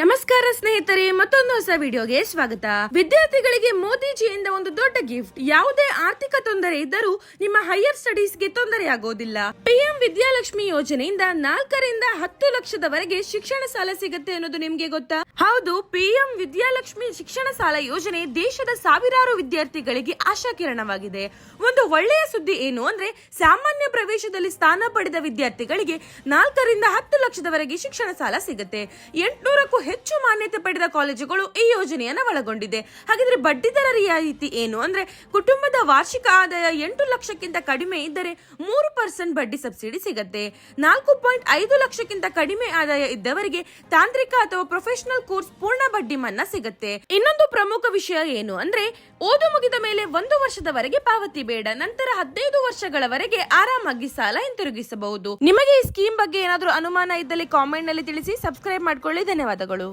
ನಮಸ್ಕಾರ ಸ್ನೇಹಿತರೆ, ಮತ್ತೊಂದು ಹೊಸ ವಿಡಿಯೋಗೆ ಸ್ವಾಗತ. ವಿದ್ಯಾರ್ಥಿಗಳಿಗೆ ಮೋದಿಜಿಯಿಂದ ಒಂದು ದೊಡ್ಡ ಗಿಫ್ಟ್ ಯಾವುದೇ ಆರ್ಥಿಕ ತೊಂದರೆ ಇದ್ದರೂ ನಿಮ್ಮ ಹೈಯರ್ ಸ್ಟಡೀಸ್ಗೆ ತೊಂದರೆ ಆಗೋದಿಲ್ಲ. ಪಿಎಂ ವಿದ್ಯಾಲಕ್ಷ್ಮಿ ಯೋಜನೆಯಿಂದ ನಾಲ್ಕರಿಂದ ಹತ್ತು ಲಕ್ಷದವರೆಗೆ ಶಿಕ್ಷಣ ಸಾಲ ಸಿಗುತ್ತೆ ಅನ್ನೋದು ನಿಮ್ಗೆ ಗೊತ್ತಾ? ಹೌದು, ಪಿಎಂ ವಿದ್ಯಾಲಕ್ಷ್ಮಿ ಶಿಕ್ಷಣ ಸಾಲ ಯೋಜನೆ ದೇಶದ ಸಾವಿರಾರು ವಿದ್ಯಾರ್ಥಿಗಳಿಗೆ ಆಶಾಕಿರಣವಾಗಿದೆ. ಒಂದು ಒಳ್ಳೆಯ ಸುದ್ದಿ ಏನು ಅಂದ್ರೆ, ಸಾಮಾನ್ಯ ಪ್ರವೇಶದಲ್ಲಿ ಸ್ಥಾನ ಪಡೆದ ವಿದ್ಯಾರ್ಥಿಗಳಿಗೆ ನಾಲ್ಕರಿಂದ ಹತ್ತು ಲಕ್ಷದವರೆಗೆ ಶಿಕ್ಷಣ ಸಾಲ ಸಿಗುತ್ತೆ. ಎಂಟುನೂರಕ್ಕೂ ಹೆಚ್ಚು ಮಾನ್ಯತೆ ಪಡೆದ ಕಾಲೇಜುಗಳು ಈ ಯೋಜನೆಯನ್ನ ಒಳಗೊಂಡಿದೆ. ಹಾಗಿದ್ರೆ ಬಡ್ಡಿದರ ರಿಯಾಯಿತಿ ಏನು? ಅಂದ್ರೆ ಕುಟುಂಬದ ವಾರ್ಷಿಕ ಆದಾಯ ಎಂಟು ಲಕ್ಷಕ್ಕಿಂತ ಕಡಿಮೆ ಇದ್ದರೆ ಮೂರು ಪರ್ಸೆಂಟ್ ಬಡ್ಡಿ ಸಬ್ಸಿಡಿ ಸಿಗುತ್ತೆ. ನಾಲ್ಕು ಪಾಯಿಂಟ್ ಐದು ಲಕ್ಷಕ್ಕಿಂತ ಕಡಿಮೆ ಆದಾಯ ಇದ್ದವರಿಗೆ ತಾಂತ್ರಿಕ ಅಥವಾ ಪ್ರೊಫೆಷನಲ್ ಕೋರ್ಸ್ ಪೂರ್ಣ ಬಡ್ಡಿ ಮನ್ನಾ ಸಿಗುತ್ತೆ. ಇನ್ನೊಂದು ಪ್ರಮುಖ ವಿಷಯ ಏನು? ಅಂದ್ರೆ ಓದು ಮುಗಿದ ಮೇಲೆ ಒಂದು ವರ್ಷದವರೆಗೆ ಪಾವತಿ ಬೇಡ. ನಂತರ ಹದಿನೈದು ವರ್ಷಗಳವರೆಗೆ ಆರಾಮಾಗಿ ಸಾಲ ಹಿಂತಿರುಗಿಸಬಹುದು. ನಿಮಗೆ ಈ ಸ್ಕೀಮ್ ಬಗ್ಗೆ ಏನಾದರೂ ಅನುಮಾನ ಇದ್ದಲ್ಲಿ ಕಾಮೆಂಟ್ನಲ್ಲಿ ತಿಳಿಸಿ. ಸಬ್ಸ್ಕ್ರೈಬ್ ಮಾಡ್ಕೊಳ್ಳಿ. ಧನ್ಯವಾದಗಳು.